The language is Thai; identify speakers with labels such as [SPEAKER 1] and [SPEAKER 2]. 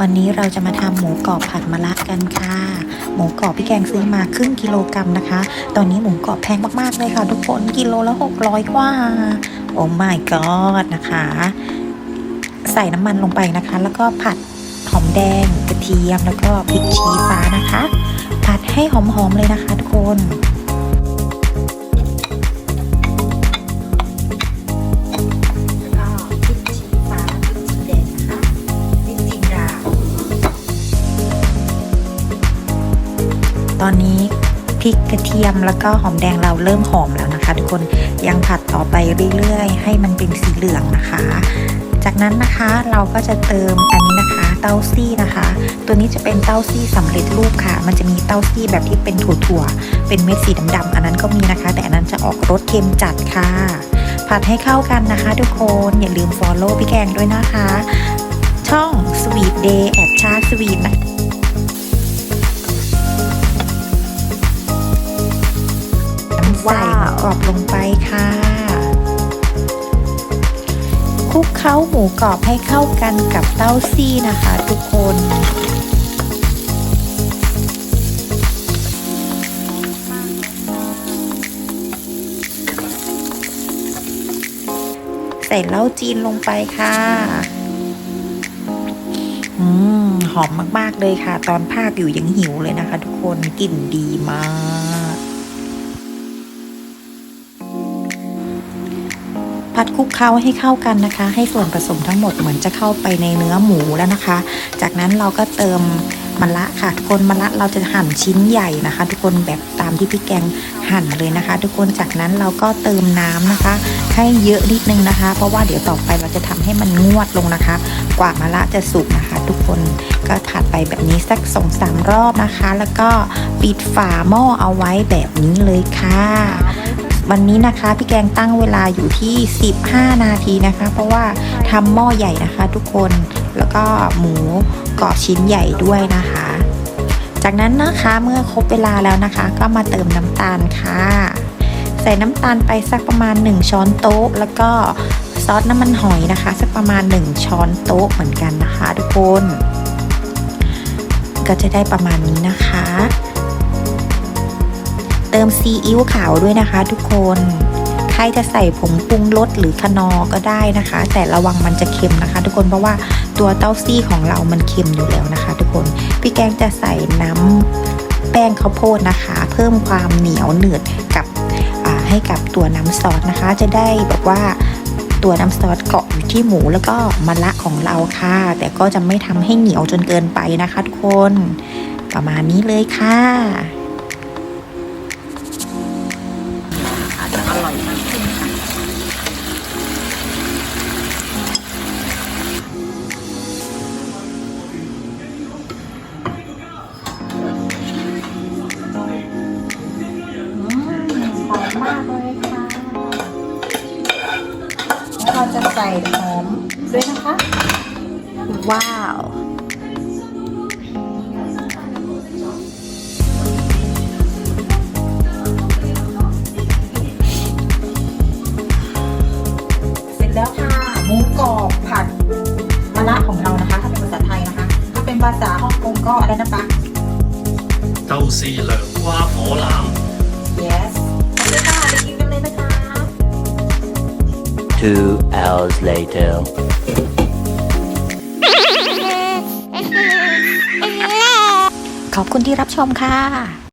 [SPEAKER 1] วันนี้เราจะมาทำหมูกรอบผัดมะระกันค่ะ หมูกรอบพี่แกงซื้อมาครึ่งกิโลกรัมนะคะ ตอนนี้หมูกรอบแพงมากๆเลยค่ะ ทุกคนกิโลละ600กว่า โอ้ my god นะคะ ใส่น้ำมันลงไปนะคะ แล้วก็ผัดหอมแดงกระเทียมแล้วก็พริกชี้ฟ้านะคะ ผัดให้หอมๆเลยนะคะทุกคน ตอนนี้พริกกระเทียมแล้วก็หอมแดงเราเริ่มหอมแล้วนะคะ ทุกคนยังผัดต่อไปเรื่อยๆ ให้มันเป็นสีเหลืองนะคะ จากนั้นนะคะเราก็จะเติมอันนี้นะคะเต้าซี่นะคะ ตัวนี้จะเป็นเต้าซี่สำเร็จรูปค่ะ มันจะมีเต้าซี่แบบที่เป็นถั่วๆเป็นเม็ดสีดำๆอันนั้นก็มีนะคะ แต่อันนั้นจะออกรสเค็มจัดค่ะ ผัดให้เข้ากันนะคะ ทุกคนอย่าลืม follow พี่แกงด้วยนะคะ ช่อง Sweet Day แอบชาสวีทนะ รอบลงไปค่ะ คลุกเคล้าหมูกรอบให้เข้ากันกับเต้าซี่นะคะทุกคนใส่เหล้าจีนลงไปค่ะ อืม หอมมาก ๆ เลยค่ะ ตอนภาคอยู่ยังหิวเลยนะคะทุกคน กลิ่นดีมาก ผัดคลุกเคล้าให้เข้ากันนะคะ ให้ส่วนผสมทั้งหมดเหมือนจะเข้าไปในเนื้อหมูแล้วนะคะ จากนั้นเราก็เติมมะระค่ะทุกคนมะระเราจะหั่นชิ้นใหญ่นะคะ ทุกคนแบบตามที่พี่แกงหั่นเลยนะคะ ทุกคนจากนั้นเราก็เติมน้ำนะคะ ให้เยอะนิดนึงนะคะ เพราะว่าเดี๋ยวต่อไปเราจะทำให้มันงวดลงนะคะ กว่ามะระจะสุกนะคะ ทุกคนก็ผัดไปแบบนี้สักสองสามรอบนะคะ แล้วก็ปิดฝาหม้อเอาไว้แบบนี้เลยค่ะ วันนี้นะคะพี่แกงตั้งเวลาอยู่ที่ 15 นาทีนะคะ เพราะว่าทำหม้อใหญ่นะคะทุกคนแล้วก็หมูกรอบชิ้นใหญ่ด้วยนะคะ จากนั้นนะคะเมื่อครบเวลาแล้วนะคะ ก็มาเติมน้ำตาลค่ะ ใส่น้ำตาลไปสักประมาณ 1 ช้อนโต๊ะ แล้วก็ซอสน้ำมันหอยนะคะ สักประมาณ 1 ช้อนโต๊ะเหมือนกันนะคะ ทุกคน ก็จะได้ประมาณนี้นะคะ เติมซีอิ๊วขาวด้วยนะคะ ทุกคน ใครจะใส่ผงปรุงรสหรือคนอก็ได้นะคะ แต่ระวังมันจะเค็มนะคะ ทุกคนเพราะว่าตัวเต้าซี่ของเรามันเค็มอยู่แล้วนะคะ ทุกคนพี่แกงจะใส่น้ำแป้งข้าวโพดนะคะ เพิ่มความเหนียวหนืดกับให้กับตัวน้ำซอสนะคะ จะได้แบบว่าตัวน้ำซอสเกาะอยู่ที่หมูแล้วก็มะระของเราค่ะ แต่ก็จะไม่ทำให้เหนียวจนเกินไปนะคะทุกคน ประมาณนี้เลยค่ะ ใส่หอมด้วยนะคะ ว้าวเสร็จแล้วค่ะหมูกรอบผัดมะระของเรานะคะ ถ้าเป็นภาษาไทยนะคะ ถ้าเป็นภาษาฮ่องกงก็อะไรนะปะเต้าซี่ไหล
[SPEAKER 2] Two hours later.
[SPEAKER 1] ขอบคุณที่รับชมค่ะ